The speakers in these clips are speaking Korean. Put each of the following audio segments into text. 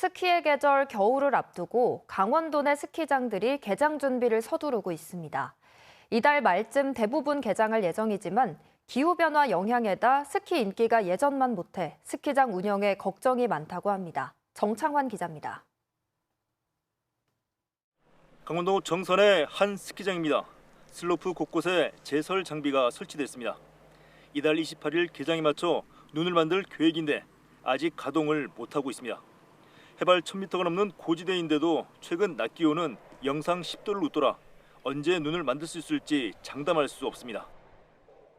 스키의 계절 겨울을 앞두고 강원도 내 스키장들이 개장 준비를 서두르고 있습니다. 이달 말쯤 대부분 개장할 예정이지만 기후변화 영향에다 스키 인기가 예전만 못해 스키장 운영에 걱정이 많다고 합니다. 정창환 기자입니다. 강원도 정선의 한 스키장입니다. 슬로프 곳곳에 제설 장비가 설치됐습니다. 이달 28일 개장에 맞춰 눈을 만들 계획인데 아직 가동을 못하고 있습니다. 해발 1000m가 넘는 고지대인데도 최근 낮 기온은 영상 10도를 웃돌아 언제 눈을 만들 수 있을지 장담할 수 없습니다.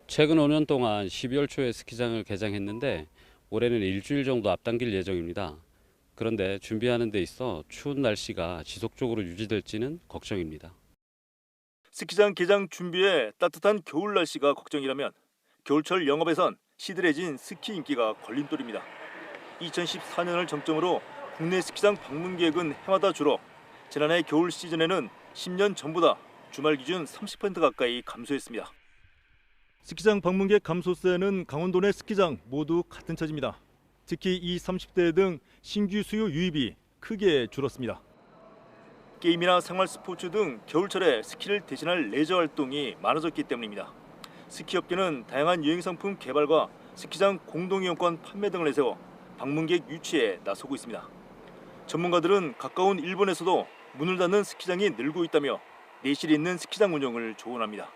최근 5년 동안 12월 초에 스키장을 개장했는데 올해는 일주일 정도 앞당길 예정입니다. 그런데 준비하는 데 있어 추운 날씨가 지속적으로 유지될지는 걱정입니다. 스키장 개장 준비에 따뜻한 겨울 날씨가 걱정이라면 겨울철 영업에선 시들해진 스키 인기가 걸림돌입니다. 2014년을 정점으로 국내 스키장 방문객은 해마다 줄어 지난해 겨울 시즌에는 10년 전보다 주말 기준 30% 가까이 감소했습니다. 스키장 방문객 감소세는 강원도 내 스키장 모두 같은 처지입니다. 특히 이 30대 등 신규 수요 유입이 크게 줄었습니다. 게임이나 생활 스포츠 등 겨울철에 스키를 대신할 레저 활동이 많아졌기 때문입니다. 스키 업계는 다양한 여행 상품 개발과 스키장 공동 이용권 판매 등을 내세워 방문객 유치에 나서고 있습니다. 전문가들은 가까운 일본에서도 문을 닫는 스키장이 늘고 있다며 내실 있는 스키장 운영을 조언합니다.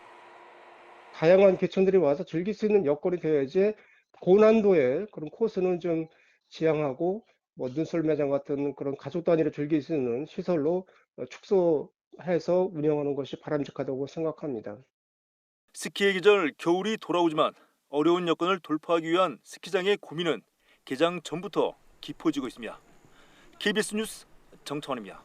다양한 계층들이 와서 즐길 수 있는 여건이 되어야지 고난도의 그런 코스는 좀 지양하고 뭐 눈썰 매장 같은 그런 가족 단위로 즐길 수 있는 시설로 어, 축소해서 운영하는 것이 바람직하다고 생각합니다. 스키의 계절 겨울이 돌아오지만 어려운 여건을 돌파하기 위한 스키장의 고민은 개장 전부터 깊어지고 있습니다. KBS 뉴스 정청원입니다.